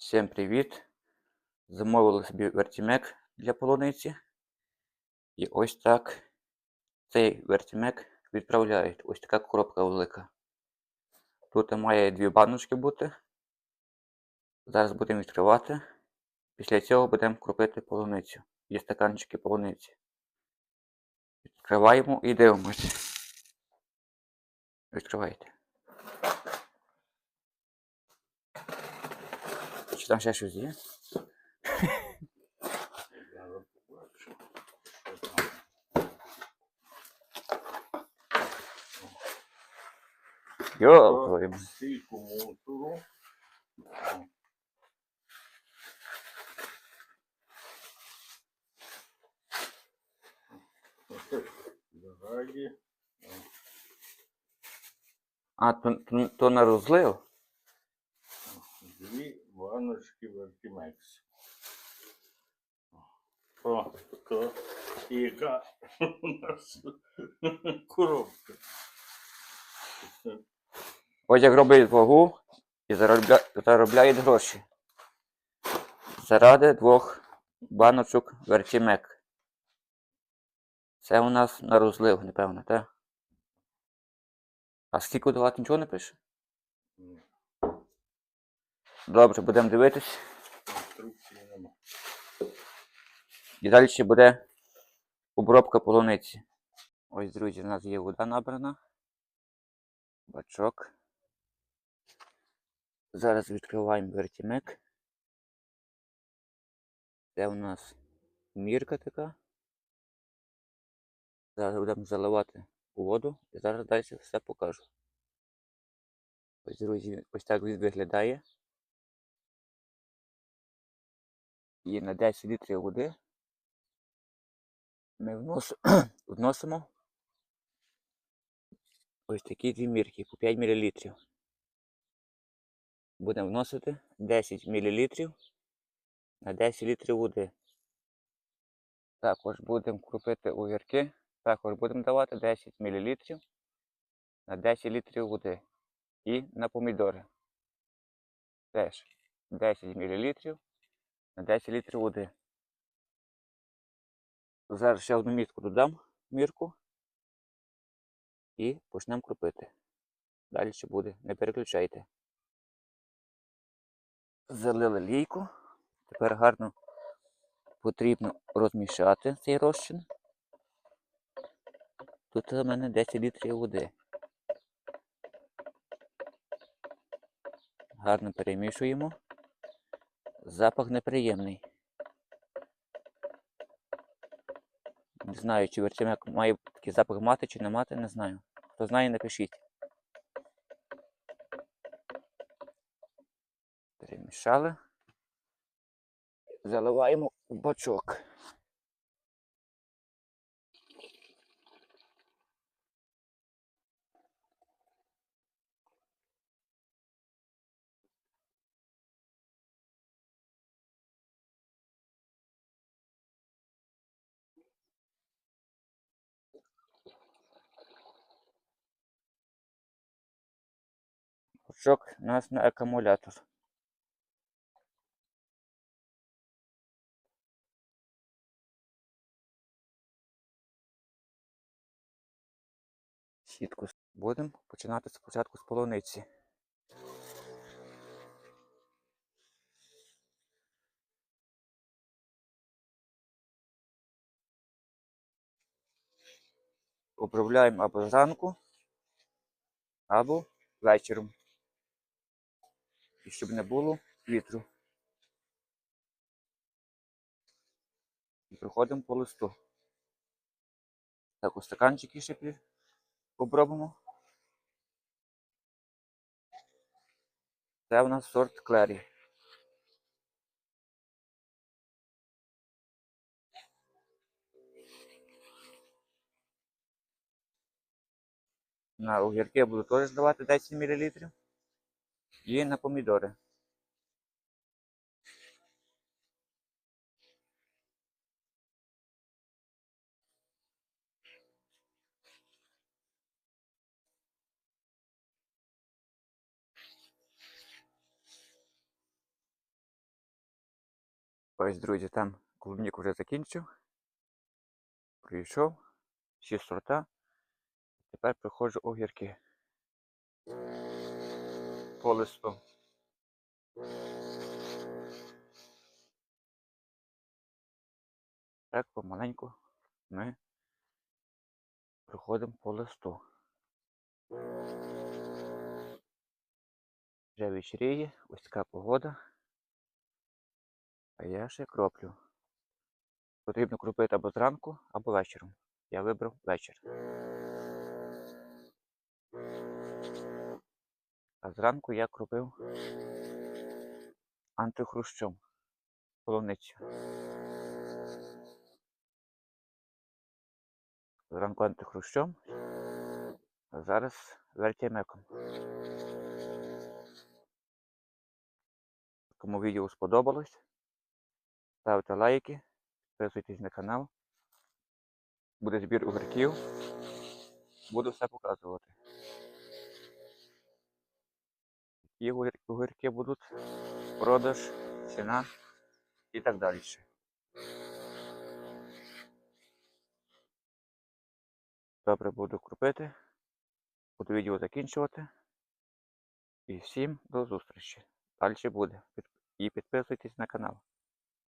Всім привіт! Замовили собі вертімек для полуниці. І ось так цей вертімек відправляють. Ось така коробка велика. Тут має дві баночки бути. Зараз будемо відкривати. Після цього будемо кропити полуницю. Є стаканчики полуниці. Відкриваємо і дивимось. Відкривайте. Чи там ще щось є? Йо, твою мать. Стільки мусору. Ззаді. А, то, то, то на розлив? Баночки Вертімекс. О, то яка у нас коробка. Ось як роблять вагу і заробля... заробляють гроші. Заради двох баночок вертімек. Це у нас на розлив, напевно, так? А скільки давати нічого не пише? Добре, будемо дивитись. І далі ще буде обробка полуниці. Ось, друзі, у нас є вода набрана. Бачок. Зараз відкриваємо вертімек. Це у нас мірка така. Зараз будемо заливати воду і зараз далі все покажу. Ось, друзі, ось так він виглядає. І на 10 літрів води ми внос... вносимо ось такі дві мірки по 5 мл. Будемо вносити 10 мл на 10 літрів води. Також будемо крупити огірки. Також будемо давати 10 мл на 10 літрів води. І на помідори. Теж 10 мл на 10 літрів води. Зараз ще одну мітку додам мірку і почнемо кропити. Далі ще буде, не переключайте. Залили лійку. Тепер гарно потрібно розмішати цей розчин. Тут у мене 10 літрів води. Гарно перемішуємо. Запах неприємний. Не знаю, чи вертемяк має такий запах мати чи не мати, не знаю. Хто знає, напишіть. Перемішали. Заливаємо в бачок. У нас на акумулятор. Сітку будемо починати спочатку з полуниці. Обробляємо або зранку, або вечором. Щоб не було вітру. І проходимо по листу. Так, у стаканчики ще попробуємо. Це у нас сорт Клері. На огірки я буду теж здавати 10 мл. І на помідори. Ось, друзі, там клубніку вже закінчив. Прийшов. Всі сорта. Тепер приходжу огірки. По. Так помаленьку ми проходимо по листу. Вже вечеріє, ось така погода. А я ще кроплю. Потрібно кропити або зранку, або вечором. Я вибрав вечір. А зранку я кропив антихрущом полуницю. Зранку антихрущом, а зараз вертімеком. Кому відео сподобалось, ставте лайки, підписуйтесь на канал. Буде збір огірків. Буду все показувати. Огір- огірки будуть, продаж, ціна і так далі. Добре буду крупити. Буду відео закінчувати. І всім до зустрічі. Далі буде. І підписуйтесь на канал.